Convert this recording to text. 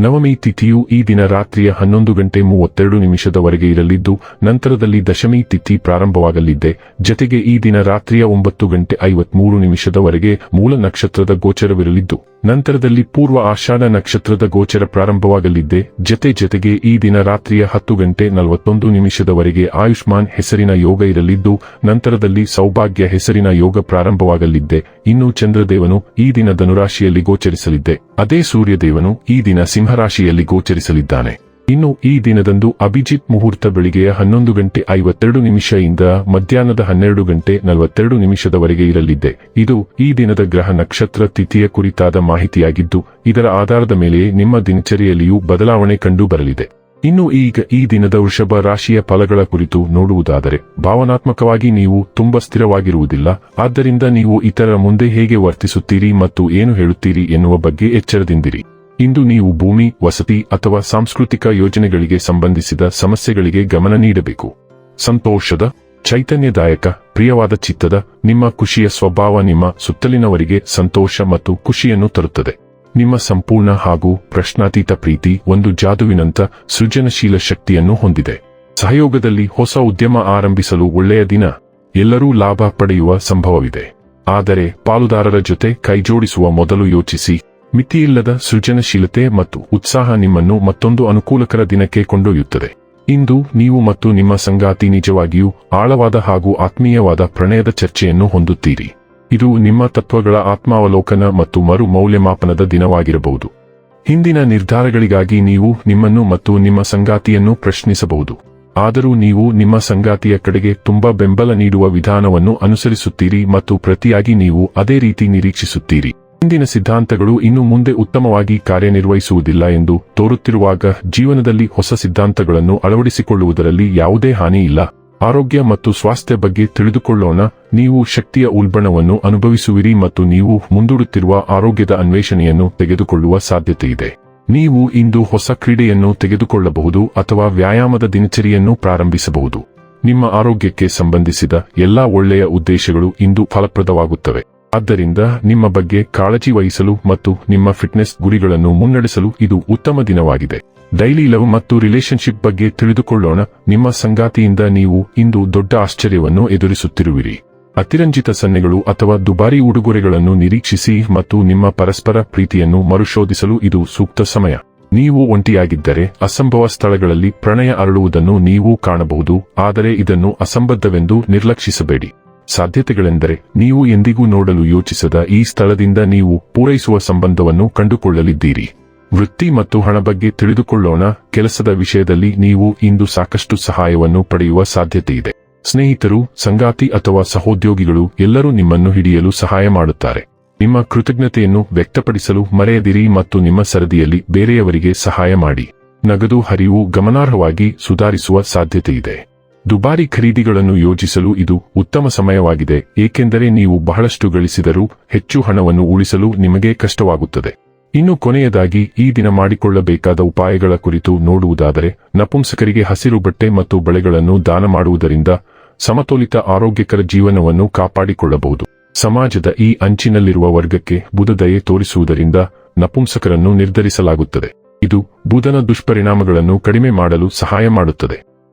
ನವಮಿ ತಿಥಿಯು ಈ ದಿನ ರಾತ್ರಿಯ ಹನ್ನೊಂದು ಗಂಟೆ ಮೂವತ್ತೆರಡು ನಿಮಿಷದವರೆಗೆ ಇರಲಿದ್ದು, ನಂತರದಲ್ಲಿ ದಶಮಿ ತಿಥಿ ಪ್ರಾರಂಭವಾಗಲಿದ್ದೆ. ಜತೆಗೆ ಈ ದಿನ ರಾತ್ರಿಯ ಒಂಬತ್ತು ಗಂಟೆ ಐವತ್ಮೂರು ನಿಮಿಷದವರೆಗೆ ಮೂಲ ನಕ್ಷತ್ರದ ಗೋಚರವಿರಲಿದ್ದು. ನಂತರದಲ್ಲಿ ಪೂರ್ವ ಆಷಾಢ ನಕ್ಷತ್ರದ ಗೋಚರ ಪ್ರಾರಂಭವಾಗಲಿದ್ದೆ. ಜತೆ ಜತೆಗೆ ಈ ದಿನ ರಾತ್ರಿಯ ಹತ್ತು ಗಂಟೆ ನಲವತ್ತೊಂದು ನಿಮಿಷದವರೆಗೆ ಆಯುಷ್ಮಾನ್ ಹೆಸರಿನ ಯೋಗ ಇರಲಿದ್ದು, ನಂತರದಲ್ಲಿ ಸೌಭಾಗ್ಯ ಹೆಸರಿನ ಯೋಗ ಪ್ರಾರಂಭವಾಗಲಿದ್ದೆ. ಇನ್ನು ಚಂದ್ರದೇವನು ಈ ದಿನ ಧನುರಾಶಿಯಲ್ಲಿ ಗೋಚರಿಸಲಿದ್ದೆ. ಅದೇ ಸೂರ್ಯದೇವನು ಈ ದಿನ ಸಿಂಹರಾಶಿಯಲ್ಲಿ ಗೋಚರಿಸಲಿದ್ದಾನೆ. ಇನ್ನು ಈ ದಿನದಂದು ಅಭಿಜಿತ್ ಮುಹೂರ್ತ ಬೆಳಿಗ್ಗೆಯ ಹನ್ನೊಂದು ಗಂಟೆ ಐವತ್ತೆರಡು ನಿಮಿಷದಿಂದ ಮಧ್ಯಾಹ್ನದ ಹನ್ನೆರಡು ಗಂಟೆ ನಲವತ್ತೆರಡು ನಿಮಿಷದವರೆಗೆ ಇರಲಿದೆ. ಇದು ಈ ದಿನದ ಗ್ರಹ ನಕ್ಷತ್ರ ತಿಥಿಯ ಕುರಿತಾದ ಮಾಹಿತಿಯಾಗಿದ್ದು, ಇದರ ಆಧಾರದ ಮೇಲೆ ನಿಮ್ಮ ದಿನಚರಿಯಲ್ಲಿಯೂ ಬದಲಾವಣೆ ಕಂಡು ಬರಲಿದೆ. ಇನ್ನು ಈಗ ಈ ದಿನದ ವೃಷಭ ರಾಶಿಯ ಫಲಗಳ ಕುರಿತು ನೋಡುವುದಾದರೆ, ಭಾವನಾತ್ಮಕವಾಗಿ ನೀವು ತುಂಬಾ ಸ್ಥಿರವಾಗಿರುವುದಿಲ್ಲ. ಆದ್ದರಿಂದ ನೀವು ಇತರರ ಮುಂದೆ ಹೇಗೆ ವರ್ತಿಸುತ್ತೀರಿ ಮತ್ತು ಏನು ಹೇಳುತ್ತೀರಿ ಎನ್ನುವ ಬಗ್ಗೆ ಎಚ್ಚರದಿಂದಿರಿ. ಇಂದು ನೀವು ಭೂಮಿ, ವಸತಿ ಅಥವಾ ಸಾಂಸ್ಕೃತಿಕ ಯೋಜನೆಗಳಿಗೆ ಸಂಬಂಧಿಸಿದ ಸಮಸ್ಯೆಗಳಿಗೆ ಗಮನ ನೀಡಬೇಕು. ಸಂತೋಷದ, ಚೈತನ್ಯದಾಯಕ, ಪ್ರಿಯವಾದ ಚಿತ್ತದ, ನಿಮ್ಮ ಖುಷಿಯ ಸ್ವಭಾವ ನಿಮ್ಮ ಸುತ್ತಲಿನವರಿಗೆ ಸಂತೋಷ ಮತ್ತು ಖುಷಿಯನ್ನು ತರುತ್ತದೆ. ನಿಮ್ಮ ಸಂಪೂರ್ಣ ಹಾಗೂ ಪ್ರಶ್ನಾತೀತ ಪ್ರೀತಿ ಒಂದು ಜಾದುವಿನಂತ ಸೃಜನಶೀಲ ಶಕ್ತಿಯನ್ನು ಹೊಂದಿದೆ. ಸಹಯೋಗದಲ್ಲಿ ಹೊಸ ಉದ್ಯಮ ಆರಂಭಿಸಲು ಒಳ್ಳೆಯ ದಿನ. ಎಲ್ಲರೂ ಲಾಭ ಪಡೆಯುವ ಸಂಭವವಿದೆ. ಆದರೆ ಪಾಲುದಾರರ ಜೊತೆ ಕೈಜೋಡಿಸುವ ಮೊದಲು ಯೋಚಿಸಿ. ಮಿತಿಯಿಲ್ಲದ ಸೃಜನಶೀಲತೆ ಮತ್ತು ಉತ್ಸಾಹ ನಿಮ್ಮನ್ನು ಮತ್ತೊಂದು ಅನುಕೂಲಕರ ದಿನಕ್ಕೆ ಕೊಂಡೊಯ್ಯುತ್ತದೆ. ಇಂದು ನೀವು ಮತ್ತು ನಿಮ್ಮ ಸಂಗಾತಿ ನಿಜವಾಗಿಯೂ ಆಳವಾದ ಹಾಗೂ ಆತ್ಮೀಯವಾದ ಪ್ರಣಯದ ಚರ್ಚೆಯನ್ನು ಹೊಂದುತ್ತೀರಿ. ಇದು ನಿಮ್ಮ ತತ್ವಗಳ ಆತ್ಮಾವಲೋಕನ ಮತ್ತು ಮರು ಮೌಲ್ಯಮಾಪನದ ದಿನವಾಗಿರಬಹುದು. ಹಿಂದಿನ ನಿರ್ಧಾರಗಳಿಗಾಗಿ ನೀವು ನಿಮ್ಮನ್ನು ಮತ್ತು ನಿಮ್ಮ ಸಂಗಾತಿಯನ್ನು ಪ್ರಶ್ನಿಸಬಹುದು. ಆದರೂ ನೀವು ನಿಮ್ಮ ಸಂಗಾತಿಯ ಕಡೆಗೆ ತುಂಬಾ ಬೆಂಬಲ ನೀಡುವ ವಿಧಾನವನ್ನು ಅನುಸರಿಸುತ್ತೀರಿ ಮತ್ತು ಪ್ರತಿಯಾಗಿ ನೀವು ಅದೇ ರೀತಿ ನಿರೀಕ್ಷಿಸುತ್ತೀರಿ. ಹಿಂದಿನ ಸಿದ್ಧಾಂತಗಳು ಇನ್ನು ಮುಂದೆ ಉತ್ತಮವಾಗಿ ಕಾರ್ಯನಿರ್ವಹಿಸುವುದಿಲ್ಲ ಎಂದು ತೋರುತ್ತಿರುವಾಗ ಜೀವನದಲ್ಲಿ ಹೊಸ ಸಿದ್ಧಾಂತಗಳನ್ನು ಅಳವಡಿಸಿಕೊಳ್ಳುವುದರಲ್ಲಿ ಯಾವುದೇ ಹಾನಿ ಇಲ್ಲ. ಆರೋಗ್ಯ ಮತ್ತು ಸ್ವಾಸ್ಥ್ಯ ಬಗ್ಗೆ ತಿಳಿದುಕೊಳ್ಳೋಣ. ನೀವು ಶಕ್ತಿಯ ಉಲ್ಬಣವನ್ನು ಅನುಭವಿಸುವಿರಿ ಮತ್ತು ನೀವು ಮುಂದೂಡುತ್ತಿರುವ ಆರೋಗ್ಯದ ಅನ್ವೇಷಣೆಯನ್ನು ತೆಗೆದುಕೊಳ್ಳುವ ಸಾಧ್ಯತೆಯಿದೆ. ನೀವು ಇಂದು ಹೊಸ ಕ್ರೀಡೆಯನ್ನು ತೆಗೆದುಕೊಳ್ಳಬಹುದು ಅಥವಾ ವ್ಯಾಯಾಮದ ದಿನಚರಿಯನ್ನು ಪ್ರಾರಂಭಿಸಬಹುದು. ನಿಮ್ಮ ಆರೋಗ್ಯಕ್ಕೆ ಸಂಬಂಧಿಸಿದ ಎಲ್ಲಾ ಒಳ್ಳೆಯ ಉದ್ದೇಶಗಳು ಇಂದು ಫಲಪ್ರದವಾಗುತ್ತವೆ. ಆದ್ದರಿಂದ ನಿಮ್ಮ ಬಗ್ಗೆ ಕಾಳಜಿ ವಹಿಸಲು ಮತ್ತು ನಿಮ್ಮ ಫಿಟ್ನೆಸ್ ಗುರಿಗಳನ್ನು ಮುನ್ನಡೆಸಲು ಇದು ಉತ್ತಮ ದಿನವಾಗಿದೆ. ಡೈಲಿ ಲವ್ ಮತ್ತು ರಿಲೇಶನ್ಶಿಪ್ ಬಗ್ಗೆ ತಿಳಿದುಕೊಳ್ಳೋಣ. ನಿಮ್ಮ ಸಂಗಾತಿಯಿಂದ ನೀವು ಇಂದು ದೊಡ್ಡ ಆಶ್ಚರ್ಯವನ್ನು ಎದುರಿಸುತ್ತಿರುವಿರಿ. ಅತಿರಂಜಿತ ಸನ್ನೆಗಳು ಅಥವಾ ದುಬಾರಿ ಉಡುಗೊರೆಗಳನ್ನು ನಿರೀಕ್ಷಿಸಿ ಮತ್ತು ನಿಮ್ಮ ಪರಸ್ಪರ ಪ್ರೀತಿಯನ್ನು ಮರುಶೋಧಿಸಲು ಇದು ಸೂಕ್ತ ಸಮಯ. ನೀವು ಒಂಟಿಯಾಗಿದ್ದರೆ ಅಸಂಭವ ಸ್ಥಳಗಳಲ್ಲಿ ಪ್ರಣಯ ಅರಳುವುದನ್ನು ನೀವು ಕಾಣಬಹುದು, ಆದರೆ ಇದನ್ನು ಅಸಂಬದ್ಧವೆಂದು ನಿರ್ಲಕ್ಷಿಸಬೇಡಿ. ಸಾಧ್ಯತೆಗಳೆಂದರೆ ನೀವು ಎಂದಿಗೂ ನೋಡಲು ಯೋಚಿಸದ ಈ ಸ್ಥಳದಿಂದ ನೀವು ಪೂರೈಸುವ ಸಂಬಂಧವನ್ನು ಕಂಡುಕೊಳ್ಳಲಿದ್ದೀರಿ. ವೃತ್ತಿ ಮತ್ತು ಹಣ ಬಗ್ಗೆ ತಿಳಿದುಕೊಳ್ಳೋಣ. ಕೆಲಸದ ವಿಷಯದಲ್ಲಿ ನೀವು ಇಂದು ಸಾಕಷ್ಟು ಸಹಾಯವನ್ನು ಪಡೆಯುವ ಸಾಧ್ಯತೆಯಿದೆ. ಸ್ನೇಹಿತರು, ಸಂಗಾತಿ ಅಥವಾ ಸಹೋದ್ಯೋಗಿಗಳು ಎಲ್ಲರೂ ನಿಮ್ಮನ್ನು ಹಿಡಿಯಲು ಸಹಾಯ ಮಾಡುತ್ತಾರೆ. ನಿಮ್ಮ ಕೃತಜ್ಞತೆಯನ್ನು ವ್ಯಕ್ತಪಡಿಸಲು ಮರೆಯದಿರಿ ಮತ್ತು ನಿಮ್ಮ ಸರದಿಯಲ್ಲಿ ಬೇರೆಯವರಿಗೆ ಸಹಾಯ ಮಾಡಿ. ನಗದು ಹರಿವು ಗಮನಾರ್ಹವಾಗಿ ಸುಧಾರಿಸುವ ಸಾಧ್ಯತೆಯಿದೆ. ದುಬಾರಿ ಖರೀದಿಗಳನ್ನು ಯೋಜಿಸಲು ಇದು ಉತ್ತಮ ಸಮಯವಾಗಿದೆ, ಏಕೆಂದರೆ ನೀವು ಬಹಳಷ್ಟು ಗಳಿಸಿದರೂ ಹೆಚ್ಚು ಹಣವನ್ನು ಉಳಿಸಲು ನಿಮಗೆ ಕಷ್ಟವಾಗುತ್ತದೆ. ಇನ್ನು ಕೊನೆಯದಾಗಿ, ಈ ದಿನ ಮಾಡಿಕೊಳ್ಳಬೇಕಾದ ಉಪಾಯಗಳ ಕುರಿತು ನೋಡುವುದಾದರೆ, ನಪುಂಸಕರಿಗೆ ಹಸಿರು ಬಟ್ಟೆ ಮತ್ತು ಬಳೆಗಳನ್ನು ದಾನ ಮಾಡುವುದರಿಂದ ಸಮತೋಲಿತ ಆರೋಗ್ಯಕರ ಜೀವನವನ್ನು ಕಾಪಾಡಿಕೊಳ್ಳಬಹುದು. ಸಮಾಜದ ಈ ಅಂಚಿನಲ್ಲಿರುವ ವರ್ಗಕ್ಕೆ ಬುಧ ದಯೆ ತೋರಿಸುವುದರಿಂದ ನಪುಂಸಕರನ್ನು ನಿರ್ಧರಿಸಲಾಗುತ್ತದೆ. ಇದು ಬುಧನ ದುಷ್ಪರಿಣಾಮಗಳನ್ನು ಕಡಿಮೆ ಮಾಡಲು ಸಹಾಯ ಮಾಡುತ್ತದೆ.